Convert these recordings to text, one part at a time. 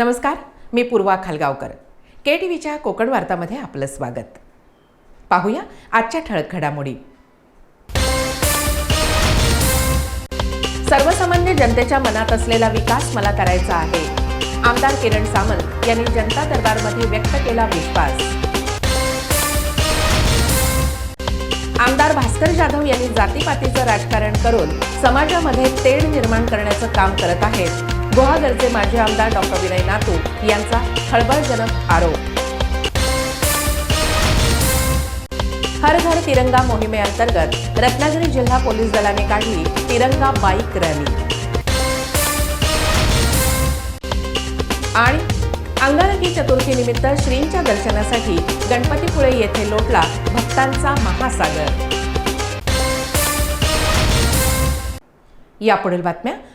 नमस्कार मी पूर्वा खालगावकर. के टी व्हीच्या कोकण वार्तामध्ये आपलं स्वागत. पाहूया आजच्या ठळक घडामोडी. सर्वसामान्य जनतेच्या मनात असलेला विकास मला करायचा आहे. आमदार किरण सामंत यांनी जनता दरबारमध्ये व्यक्त केला विश्वास. आमदार भास्कर जाधव यांनी जातीपातीचं राजकारण करून समाजामध्ये तेढ निर्माण करण्याचं काम करत आहेत. गुहागरचे माजी आमदार डॉक्टर विनय नातू यांचा खळबळजनक आरोप. हर घर तिरंगा मोहिमेअंतर्गत रत्नागिरी जिल्हा पोलीस दलाने काढली तिरंगा बाईक रॅली. आणि अंगारकी चतुर्थी निमित्त श्रींच्या दर्शनासाठी गणपतीपुळे येथे लोटला भक्तांचा महासागर. यापुढील बातम्या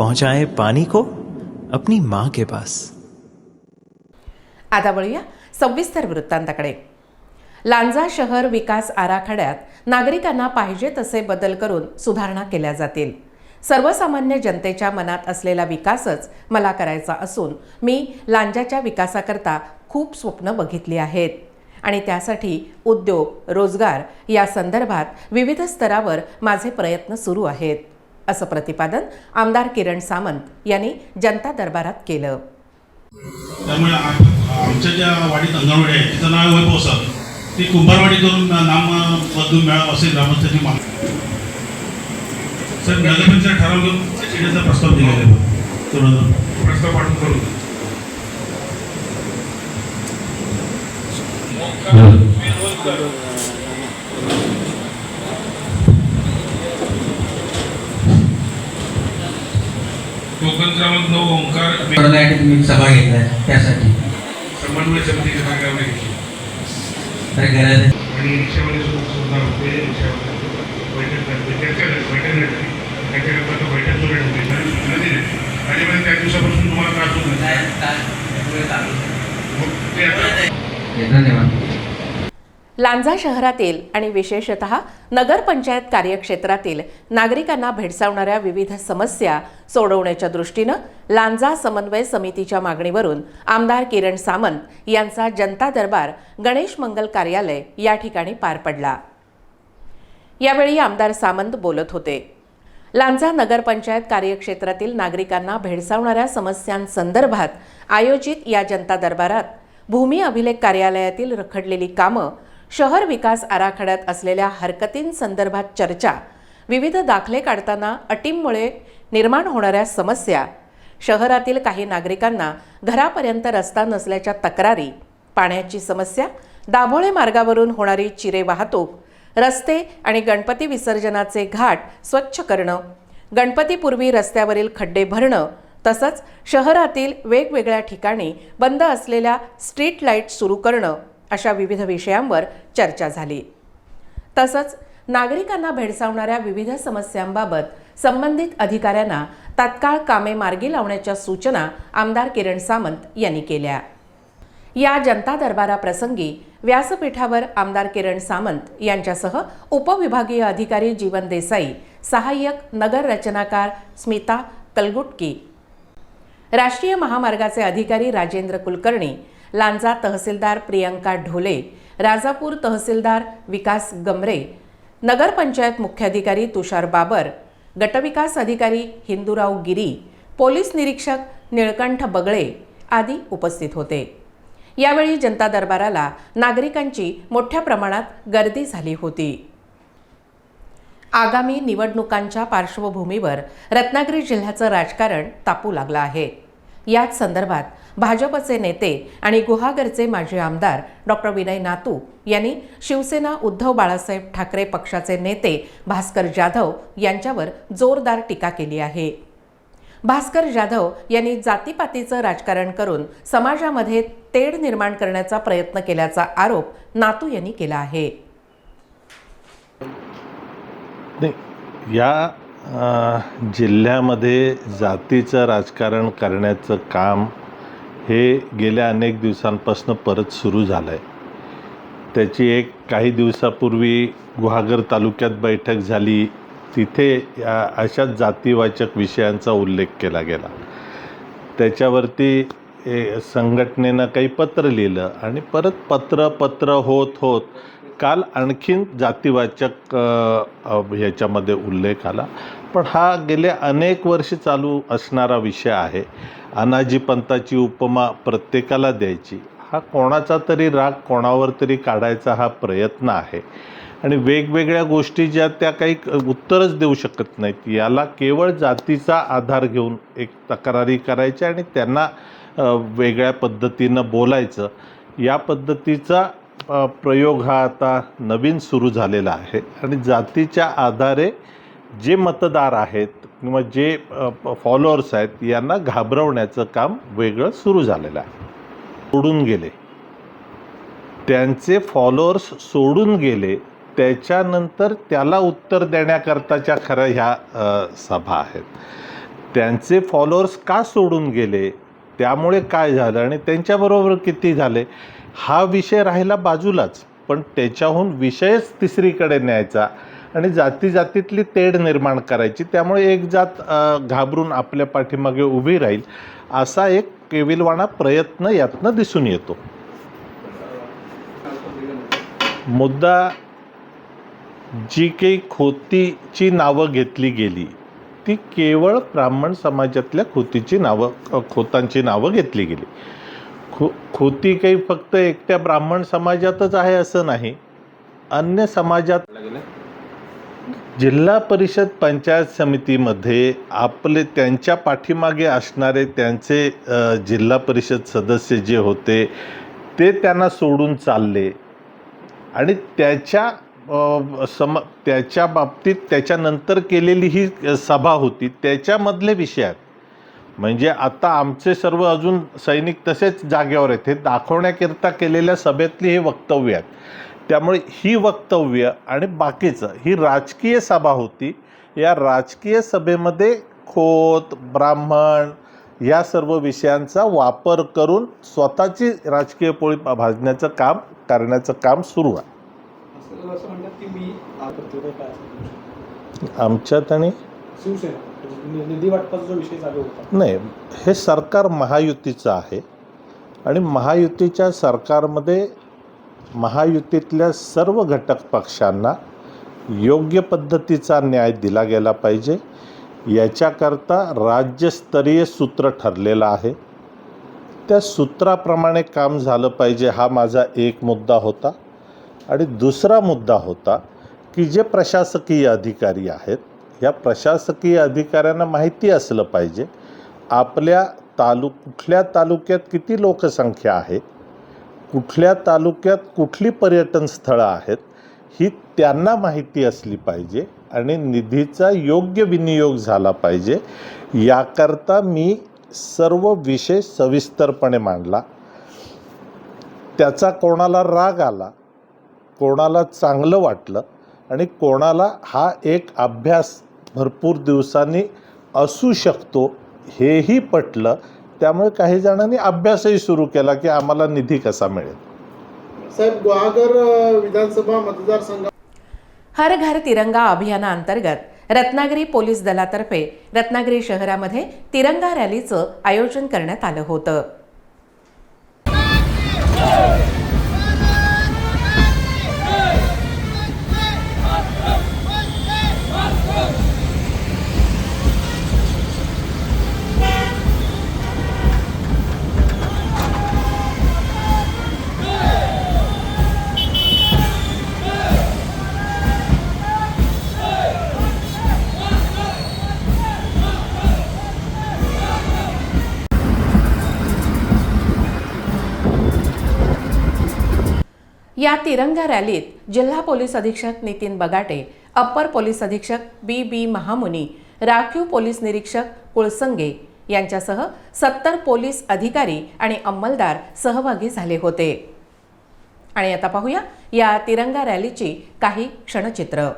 पहुंचाए पानी को अपनी माँ के पास। आता वळूया सविस्तर वृत्तांताकडे. लांजा शहर विकास आराखड्यात नागरिकांना पाहिजे तसे बदल करून सुधारणा केल्या जातील. सर्वसामान्य जनतेच्या मनात असलेला विकासच मला करायचा असून मी लांजाच्या विकासाकरता खूप स्वप्न बघितली आहेत. आणि त्यासाठी उद्योग रोजगार या संदर्भात विविध स्तरावर माझे प्रयत्न सुरू आहेत. असं प्रतिपादन आमदार किरण सामंत यांनी जनता दरबारात केलं. त्यामुळे आमच्या ज्या वाडीत अंगणवाडी आहे तिचं नाव वैभव सर ती कुंभारवाडी करून नाम बदलून मिळावं असे ग्रामस्थांची मागणी. सर नगरपंचायत ठराव घेऊन येण्याचा प्रस्ताव दिलेला आहे. प्रस्ताव पाठवून करू. कोकण क्रमांक नऊ ओंकार कोरोनासाठी तुम्ही सभा घेतलाय त्यासाठी. समन्वय तर आणि रिक्षामध्ये सुद्धा होते बैठक बैठक बैठक सुरू आणि म्हणजे त्या दिवसापासून तुम्हाला त्रास होत नाही. मग ते आता धन्यवाद. लांजा शहरातील आणि विशेषत नगरपंचायत कार्यक्षेत्रातील नागरिकांना भेडसावणाऱ्या विविध समस्या सोडवण्याच्या दृष्टीनं लांजा समन्वय समितीच्या मागणीवरून आमदार किरण सामंत यांचा जनता दरबार गणेश मंगल कार्यालय या ठिकाणी पार पडला. यावेळी आमदार सामंत बोलत होते. लांजा नगरपंचायत कार्यक्षेत्रातील नागरिकांना भेडसावणाऱ्या समस्यांसंदर्भात आयोजित या जनता दरबारात भूमी अभिलेख कार्यालयातील रखडलेली कामं शहर विकास आराखड्यात असलेल्या हरकतींसंदर्भात चर्चा. विविध दाखले काढताना अटींमुळे निर्माण होणाऱ्या समस्या. शहरातील काही नागरिकांना घरापर्यंत रस्ता नसल्याच्या तक्रारी. पाण्याची समस्या दाभोळे मार्गावरून होणारी चिरे वाहतूक रस्ते आणि गणपती विसर्जनाचे घाट स्वच्छ करणं गणपतीपूर्वी रस्त्यावरील खड्डे भरणं तसंच शहरातील वेगवेगळ्या ठिकाणी बंद असलेल्या स्ट्रीट लाइट सुरू करणं अशा विविध विषयांवर चर्चा झाली. तसंच नागरिकांना भेडसावणाऱ्या विविध समस्यांबाबत संबंधित अधिकाऱ्यांना तात्काळ कामे मार्गी लावण्याच्या सूचना आमदार किरण सामंत यांनी केल्या. या जनता दरबाराप्रसंगी व्यासपीठावर आमदार किरण सामंत यांच्यासह उपविभागीय अधिकारी जीवन देसाई सहाय्यक नगर रचनाकार स्मिता कलगुटकी राष्ट्रीय महामार्गाचे अधिकारी राजेंद्र कुलकर्णी लांजा तहसीलदार प्रियंका ढोले राजापूर तहसीलदार विकास गमरे नगरपंचायत मुख्याधिकारी तुषार बाबर गटविकास अधिकारी हिंदूराव गिरी पोलीस निरीक्षक निळकंठ बगळे आदी उपस्थित होते. यावेळी जनता दरबाराला नागरिकांची मोठ्या प्रमाणात गर्दी झाली होती. आगामी निवडणुकांच्या पार्श्वभूमीवर रत्नागिरी जिल्ह्याचं राजकारण तापू लागलं आहे. याच संदर्भात भाजपचे नेते आणि गुहागरचे माजी आमदार डॉक्टर विनय नातू यांनी शिवसेना उद्धव बाळासाहेब ठाकरे पक्षाचे नेते भास्कर जाधव यांच्यावर जोरदार टीका केली आहे. भास्कर जाधव यांनी जातीपातीचं राजकारण करून समाजामध्ये तेढ निर्माण करण्याचा प्रयत्न केल्याचा आरोप नातू यांनी केला आहे. या जिल्ह्यामध्ये जातीचं राजकारण करण्याचं काम हे गेल्या अनेक दिवसांपासून परत सुरू झालं आहे त्याची एक काही दिवसापूर्वी गुहागर तालुक्यात बैठक झाली. तिथे या अशाच जातीवाचक विषयांचा उल्लेख केला गेला. त्याच्यावरती संघटनेनं काही पत्र लिहिलं आणि परत पत्र पत्र होत होत काल आणखीन जातीवाचक ह्याच्यामध्ये उल्लेख आला. पण हा गेले अनेक वर्ष चालू असणारा विषय आहे. अनाजी पंताची उपमा प्रत्येकाला द्यायची. हा कोणाचा तरी राग कोणावर तरी काढायचा हा प्रयत्न आहे. आणि वेगवेगळ्या गोष्टी ज्या त्या काही उत्तरच देऊ शकत नाहीत. याला केवळ जातीचा आधार घेऊन एक तक्रारी करायच्या आणि त्यांना वेगळ्या पद्धतीनं बोलायचं. या पद्धतीचा प्रयोग हा आता नवीन सुरू झालेला आहे. आणि जातीच्या आधारे जे मतदार आहेत किंवा जे फॉलोअर्स आहेत यांना घाबरवण्याचं काम वेगळं सुरू झालेलं आहे. सोडून गेले. त्यांचे फॉलोअर्स सोडून गेले. त्याच्यानंतर त्याला उत्तर देण्याकरताच्या खऱ्या ह्या सभा आहेत. त्यांचे फॉलोअर्स का सोडून गेले? त्यामुळे काय झालं? आणि त्यांच्याबरोबर किती झाले? हा विषय राहिला बाजूलाच पण त्याच्याहून विषयच तिसरीकडे न्यायचा आणि जाती जातीतली तेढ निर्माण करायची. त्यामुळे एक जात घाबरून आपल्या पाठीमागे उभी राहील असा एक केविलवाणा प्रयत्न यातनं दिसून येतो. मुद्दा जी काही खोतीची नावं घेतली गेली ती केवळ ब्राह्मण समाजातल्या खोतीची नावं खोतांची नावं घेतली गेली. खो खोती काही फक्त एकट्या ब्राह्मण समाजातच आहे असं नाही. अन्य समाजात जिल्हा परिषद पंचायत समितीमध्ये आपले त्यांच्या पाठीमागे असणारे त्यांचे जिल्हा परिषद सदस्य जे होते ते त्यांना सोडून चालले. आणि त्याच्या सम त्याच्या बाबतीत त्याच्यानंतर केलेली ही सभा होती. त्याच्यामधले विषयात म्हणजे आता आमचे सर्व अजून सैनिक तसेच जागेवर आहेत. हे दाखवण्याकरिता केलेल्या सभेतली हे वक्तव्य आहेत. त्यामुळे ही वक्तव्य आणि बाकीचं ही राजकीय सभा होती या राजकीय सभेमध्ये खोत ब्राह्मण या सर्व विषयांचा वापर करून स्वतःची राजकीय पोळी भाजण्याचं काम करण्याचं काम सुरू आहे. आमच्यात आणि शिवसेना म्हणजे निधी वाटपाचा जो विषय चालू होता. नाही हे सरकार महायुतीचं आहे आणि महायुतीच्या सरकारमध्ये महायुतीतल्या सर्व घटक पक्षांना योग्य पद्धतीचा न्याय दिला गेला पाहिजे. याच्याकरता राज्यस्तरीय सूत्र ठरलेलं आहे. त्या सूत्राप्रमाणे काम झालं पाहिजे हा माझा एक मुद्दा होता. आणि दुसरा मुद्दा होता की जे प्रशासकीय अधिकारी आहेत या प्रशासकीय अधिकाऱ्यांना माहिती असलं पाहिजे. आपल्या तालु कुठल्या तालुक्यात किती लोकसंख्या आहे कुठल्या तालुक्यात कुठली पर्यटन स्थळं आहेत? ही त्यांना माहिती असली पाहिजे आणि निधीचा योग्य विनियोग झाला पाहिजे. याकरता मी सर्व विषय सविस्तरपणे मांडला. त्याचा कोणाला राग आला कोणाला चांगलं वाटलं आणि कोणाला हा एक अभ्यास भरपूर दिवसांनी असू शकतो हेही पटलं. त्यामुळे काही जणांनी अभ्यासही सुरू केला की आम्हाला निधी कसा मिळेल. साहेब गुहागर अ, विधानसभा मतदारसंघ हर घर तिरंगा अभियानाअंतर्गत रत्नागिरी पोलीस दलातर्फे रत्नागिरी शहरामध्ये तिरंगा रॅलीचं आयोजन करण्यात आलं होतं. या तिरंगा रॅलीत जिल्हा पोलीस अधीक्षक नितीन बगाटे अप्पर पोलीस अधीक्षक बी बी महामुनी राखीव पोलीस निरीक्षक कुळसंगे यांच्यासह सत्तर पोलीस अधिकारी आणि अंमलदार सहभागी झाले होते. आणि आता पाहूया या तिरंगा रॅलीची काही क्षणचित्र.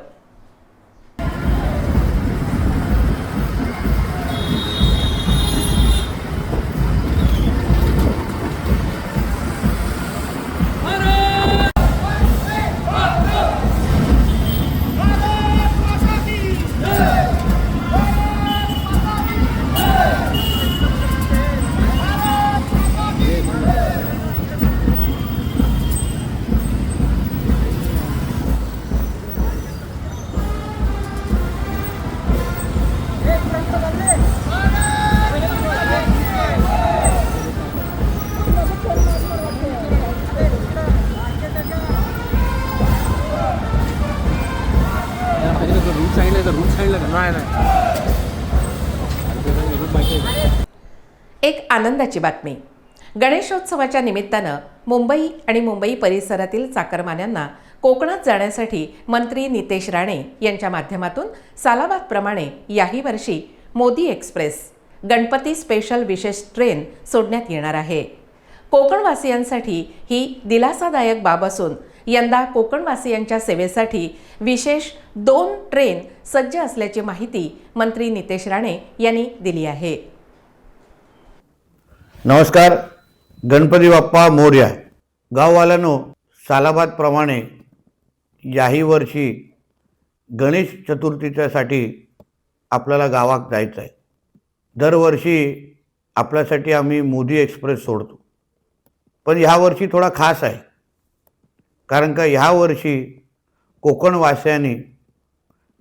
रूट सांगितलं का रूट सांगितलं का नाही नाही. रूट माहिती आहे एक आनंदाची बातमी. गणेशोत्सवाच्या निमित्तानं मुंबई आणि मुंबई परिसरातील चाकरमान्यांना कोकणात जाण्यासाठी मंत्री नितेश राणे यांच्या माध्यमातून सालाबादप्रमाणे याही वर्षी मोदी एक्सप्रेस गणपती स्पेशल विशेष ट्रेन सोडण्यात येणार आहे. कोकणवासियांसाठी ही दिलासादायक बाब असून यंदा कोकणवासियांच्या सेवेसाठी विशेष दोन ट्रेन सज्ज असल्याची माहिती मंत्री नितेश राणे यांनी दिली आहे. नमस्कार. गणपती बाप्पा मोर्या. गाववाल्यानो सालाबादप्रमाणे याही वर्षी गणेश चतुर्थीच्यासाठी आपल्याला गावात जायचं आहे दरवर्षी आपल्यासाठी आम्ही मोदी एक्सप्रेस सोडतो. पण ह्या वर्षी थोडा खास आहे. कारण का ह्या वर्षी कोकणवासियांनी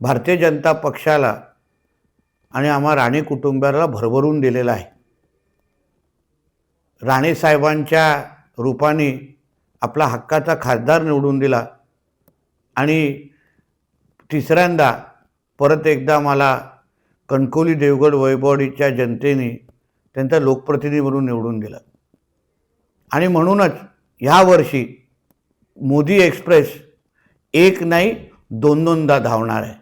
भारतीय जनता पक्षाला आणि आम्हा राणे कुटुंबाला भरभरून दिलेला आहे. राणेसाहेबांच्या रूपाने आपला हक्काचा खासदार निवडून दिला आणि तिसऱ्यांदा परत एकदा मला कणकोली देवगड वैभवडीच्या जनतेने त्यांचा लोकप्रतिनिधी म्हणून निवडून दिला. आणि म्हणूनच ह्या वर्षी मोदी एक्सप्रेस एक नाही दोन दोनदा धावणार आहे.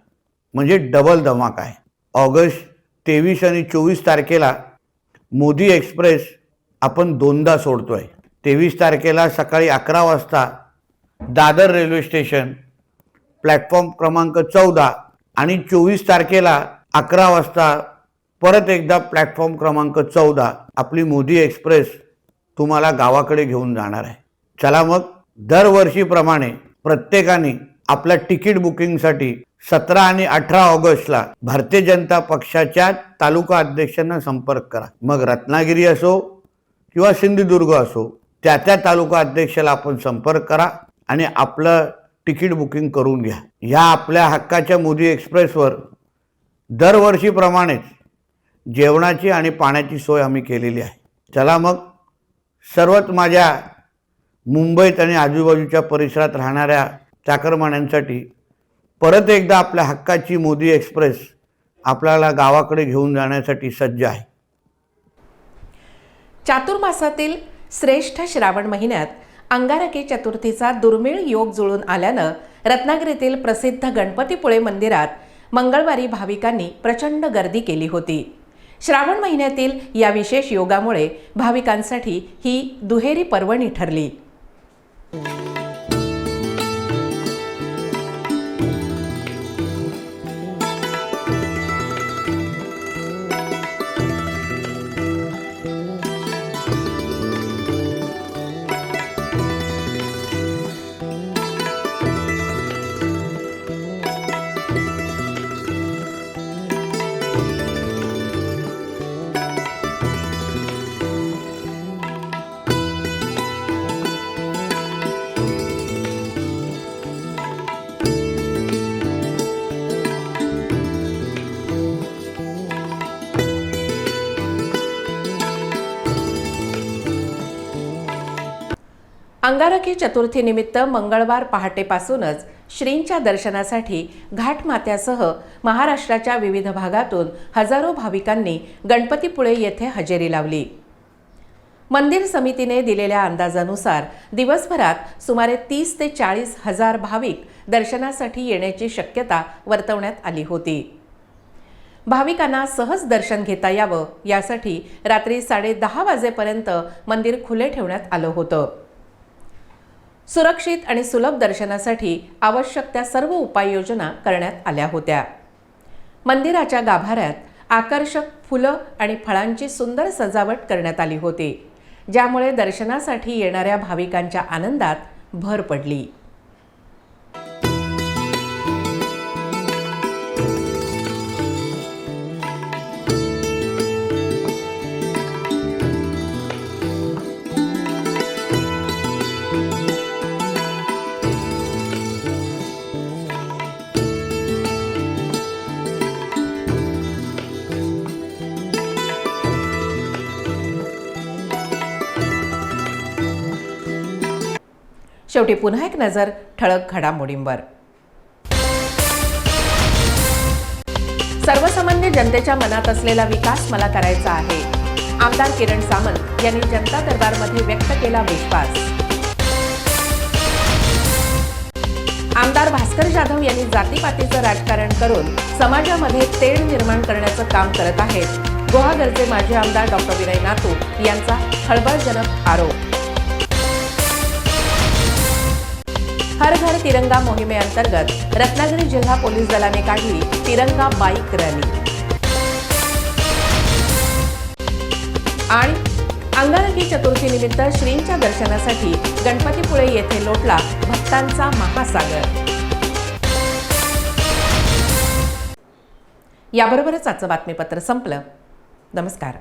म्हणजे डबल धमाका आहे. ऑगस्ट तेवीस आणि चोवीस तारखेला मोदी एक्सप्रेस आपण दोनदा सोडतो आहे तेवीस तारखेला सकाळी अकरा वाजता दादर रेल्वे स्टेशन प्लॅटफॉर्म क्रमांक चौदा आणि चोवीस तारखेला अकरा वाजता परत एकदा प्लॅटफॉर्म क्रमांक चौदा आपली मोदी एक्सप्रेस तुम्हाला गावाकडे घेऊन जाणार आहे. चला मग दरवर्षीप्रमाणे प्रत्येकाने आपल्या तिकीट बुकिंगसाठी सतरा आणि अठरा ऑगस्टला भारतीय जनता पक्षाच्या तालुका अध्यक्षांना संपर्क करा. मग रत्नागिरी असो किंवा सिंधुदुर्ग असो त्या त्या तालुका अध्यक्षाला आपण संपर्क करा आणि आपलं तिकीट बुकिंग करून घ्या. ह्या आपल्या हक्काच्या मोदी एक्सप्रेसवर दरवर्षीप्रमाणेच जेवणाची आणि पाण्याची सोय आम्ही केलेली आहे. चला मग सर्वच माझ्या मुंबईत आणि आजूबाजूच्या परिसरात राहणाऱ्या चाकरमान्यांसाठी परत एकदा आपल्या हक्काची मोदी एक्सप्रेस आपल्याला गावाकडे घेऊन जाण्यासाठी सज्ज आहे. चातुर्मासातील श्रेष्ठ श्रावण महिन्यात अंगारकी चतुर्थीचा दुर्मिळ योग जुळून आल्यानं रत्नागिरीतील प्रसिद्ध गणपतीपुळे मंदिरात मंगळवारी भाविकांनी प्रचंड गर्दी केली होती. श्रावण महिन्यातील या विशेष योगामुळे भाविकांसाठी ही दुहेरी पर्वणी ठरली. अंगारकी चतुर्थीनिमित्त मंगळवार पहाटेपासूनच श्रींच्या दर्शनासाठी घाटमात्यासह महाराष्ट्राच्या विविध भागातून हजारो भाविकांनी गणपतीपुळे येथे हजेरी लावली. मंदिर समितीने दिलेल्या अंदाजानुसार दिवसभरात सुमारे तीस ते चाळीस हजार भाविक दर्शनासाठी येण्याची शक्यता वर्तवण्यात आली होती. भाविकांना सहज दर्शन घेता यावं यासाठी रात्री साडे दहा वाजेपर्यंत मंदिर खुले ठेवण्यात आलं होतं. सुरक्षित आणि सुलभ दर्शनासाठी आवश्यक त्या सर्व उपाययोजना करण्यात आल्या होत्या. मंदिराच्या गाभाऱ्यात आकर्षक फुलं आणि फळांची सुंदर सजावट करण्यात आली होती ज्यामुळे दर्शनासाठी येणाऱ्या भाविकांच्या आनंदात भर पडली. शेवटी पुन्हा एक नजर ठळक घडामोडींवर. सर्वसामान्य जनतेच्या मनात असलेला विकास मला करायचा आहे. आमदार किरण सामंत यांनी जनता दरबारमध्ये व्यक्त केला विश्वास. आमदार भास्कर जाधव यांनी जातीपातीचं राजकारण करून समाजामध्ये तेढ निर्माण करण्याचं काम करत आहेत. गोहागरचे माजी आमदार डॉक्टर विनय नातू यांचा खळबळजनक आरोप. हर घर तिरंगा मोहिमेअंतर्गत रत्नागिरी जिल्हा पोलीस दलाने काढली तिरंगा बाईक रॅली. आणि अंगारकी चतुर्थीनिमित्त श्रींच्या दर्शनासाठी गणपतीपुळे येथे लोटला भक्तांचा महासागर. याबरोबरच आजचं बातमीपत्र संपलं. नमस्कार.